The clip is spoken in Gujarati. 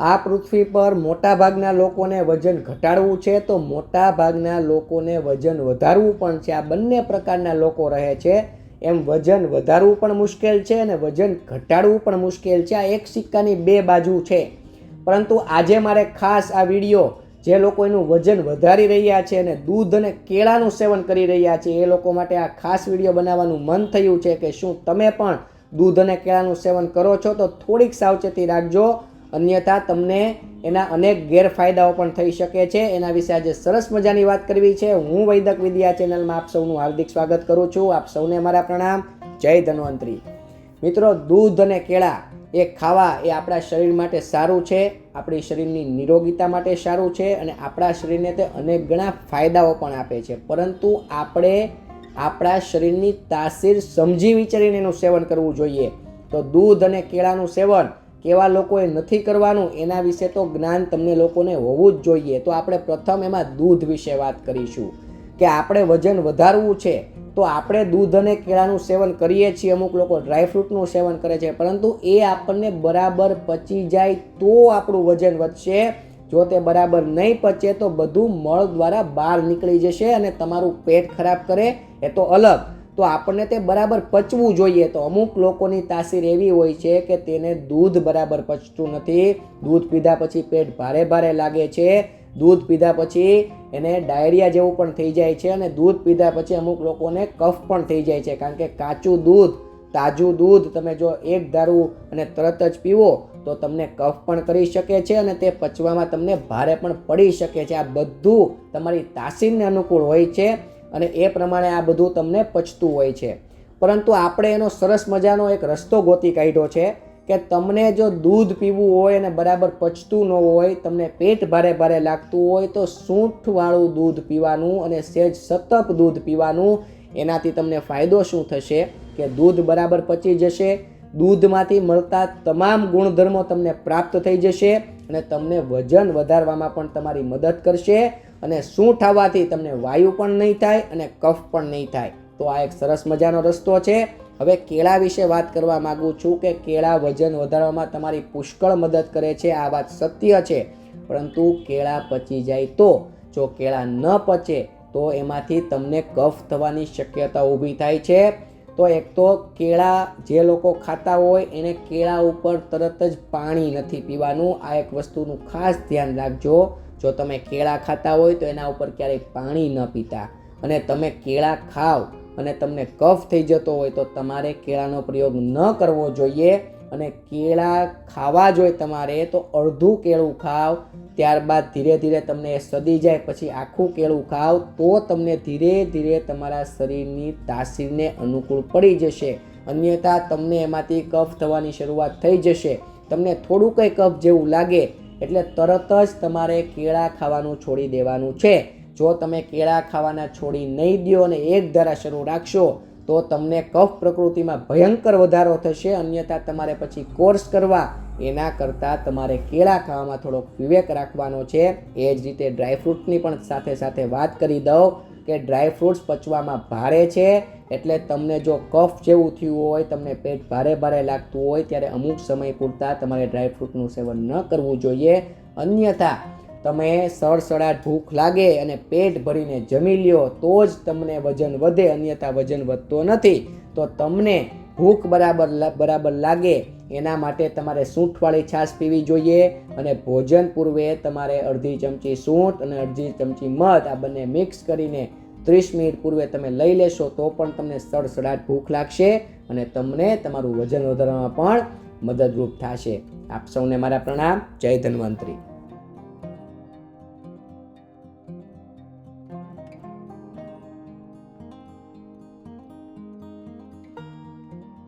આ પૃથ્વી પર મોટાભાગના લોકોને વજન ઘટાડવું છે, તો મોટાભાગના લોકોને વજન વધારવું પણ છે. આ બંને પ્રકારના લોકો રહે છે. એમ વજન વધારવું પણ મુશ્કેલ છે અને વજન ઘટાડવું પણ મુશ્કેલ છે. આ એક સિક્કાની બે બાજુ છે. પરંતુ આજે મારે ખાસ આ વીડિયો, જે લોકો એનું વજન વધારી રહ્યા છે અને દૂધ અને કેળાનું સેવન કરી રહ્યા છે, એ લોકો માટે આ ખાસ વીડિયો બનાવવાનું મન થયું છે કે શું તમે પણ દૂધ અને કેળાનું સેવન કરો છો, તો થોડીક સાવચેતી રાખજો. અન્યથા તમને એના અનેક ગેરફાયદાઓ પણ થઈ શકે છે. એના વિશે આજે સરસ મજાની વાત કરવી છે. હું વૈદક વિદ્યા ચેનલમાં આપ સૌનું હાર્દિક સ્વાગત કરું છું. આપ સૌને મારા પ્રણામ. જય ધન્વંતરી. મિત્રો, દૂધ અને કેળા એ ખાવા એ આપણા શરીર માટે સારું છે. આપણી શરીરની નિરોગીતા માટે સારું છે અને આપણા શરીરને તે અનેક ગણા ફાયદાઓ પણ આપે છે. પરંતુ આપણે આપણા શરીરની તાસીર સમજી વિચારીને એનું સેવન કરવું જોઈએ. તો દૂધ અને કેળાનું સેવન કેવા લોકોએ નથી કરવાનું, એના વિશે તો જ્ઞાન તમને લોકોને હોવું જ જોઈએ. તો આપણે પ્રથમ એમાં દૂધ વિશે વાત કરીશું. કે આપણે વજન વધારવું છે, તો આપણે દૂધ અને કેળાનું સેવન કરીએ છીએ. અમુક લોકો ડ્રાયફ્રૂટનું સેવન કરે છે, પરંતુ એ આપણને બરાબર પચી જાય તો આપણું વજન વધશે. જો તે બરાબર નહીં પચે તો બધું મળ દ્વારા બહાર નીકળી જશે અને તમારું પેટ ખરાબ કરે. એ તો અલગ. તો આપણને તે બરાબર પચવું જોઈએ. તો અમુક લોકોની તાસીર એવી હોય છે કે તેને દૂધ બરાબર પચતું નથી. દૂધ પીધા પછી પેટ ભારે ભારે લાગે છે. દૂધ પીધા પછી એને ડાયરિયા જેવું પણ થઈ જાય છે અને દૂધ પીધા પછી અમુક લોકોને કફ પણ થઈ જાય છે. કારણ કે કાચું દૂધ, તાજું દૂધ તમે જો એક ધારું અને તરત જ પીવો તો તમને કફ પણ કરી શકે છે અને તે પચવામાં તમને ભારે પણ પડી શકે છે. આ બધું તમારી તાસીરને અનુકૂળ હોય છે. અને એ પ્રમાણે આ બધું તમને પચતું હોય છે. પરંતુ આપણે એનો સરસ મજાનો એક રસ્તો ગોતી કાઢ્યો છે કે તમને જો દૂધ પીવું હોય અને બરાબર પચતું ન હોય, તમને પેટ ભારે ભારે લાગતું હોય તો સૂંઠવાળું દૂધ પીવાનું અને સહેજ સતપ દૂધ પીવાનું, એનાથી તમને ફાયદો શું થશે? કે દૂધ બરાબર પચી જશે, દૂધમાંથી મળતા તમામ ગુણધર્મો તમને પ્રાપ્ત થઈ જશે અને તમને વજન વધારવામાં પણ તમારી મદદ કરશે. અને શું થવાથી તમને વાયુ પણ નહીં થાય અને કફ પણ નહીં થાય? તો આ એક સરસ મજાનો રસ્તો છે. હવે કેળા વિશે વાત કરવા માંગુ છું કે કેળા વજન વધારવામાં તમારી પુષ્કળ મદદ કરે છે, આ વાત સત્ય છે. પરંતુ કેળા પચી જાય તો? જો કેળા ન પચે તો એમાંથી તમને કફ થવાની શક્યતા ઊભી થાય છે. તો એક તો કેળા જે લોકો ખાતા હોય એને કેળા ઉપર તરત જ પાણી નથી પીવાનું. આ એક વસ્તુનું ખાસ ધ્યાન રાખજો. જો તમે કેળા ખાતા હોય તો એના ઉપર ક્યારેય પાણી ન પીતા. અને તમે કેળા ખાવ અને તમને કફ થઈ જતો હોય તો તમારે કેળાનો પ્રયોગ ન કરવો જોઈએ. અને કેળા ખાવા જોઈએ તમારે તો અડધું કેળું ખાવ. ત્યારબાદ ધીરે ધીરે તમને સદી જાય, પછી આખું કેળું ખાવ તો તમને ધીરે ધીરે તમારા શરીરની તાસીરને અનુકૂળ પડી જશે. અન્યથા તમને એમાંથી કફ થવાની શરૂઆત થઈ જશે. તમને થોડું કંઈ કફ જેવું લાગે, એટલે તરત જ તમારે કેળા ખાવાનું છોડી દેવાનું છે. જો તમે કેળા ખાવાના છોડી નહીં દો અને એક ધારા શરૂ રાખશો તો તમને કફ પ્રકૃતિમાં ભયંકર વધારો થશે, અન્યથા તમારે પછી કોર્સ કરવા. એના કરતાં તમારે કેળા ખાવામાં થોડોક વિવેક રાખવાનો છે. એ જ રીતે ડ્રાયફ્રૂટની પણ સાથે સાથે વાત કરી દઉં કે ડ્રાયફ્રૂટ્સ પચવામાં ભારે છે. એટલે તમને જો કફ જેવું થયું હોય, તમને પેટ ભારે ભારે લાગતું હોય, ત્યારે અમુક સમય પૂરતા તમારે ડ્રાયફ્રૂટનું સેવન ન કરવું જોઈએ. અન્યથા તમે સડસડાટ ભૂખ લાગે અને પેટ ભરીને જમી લ્યો, તો જ તમને વજન વધે, અન્યથા વજન વધતો નથી. તો તમને ભૂખ બરાબર બરાબર લાગે, એના માટે તમારે સૂંઠવાળી છાશ પીવી જોઈએ અને ભોજન પૂર્વે તમારે અડધી ચમચી સૂંઠ અને અડધી ચમચી મધ, આ બંને મિક્સ કરીને ત્રીસ મિનિટ પૂર્વે તમે લઈ લેશો, તો પણ તમને સડસડાટ ભૂખ લાગશે અને તમને તમારું વજન વધારવામાં પણ મદદરૂપ થશે. આપ સૌને મારા પ્રણામ, જય ધન્વંતરી.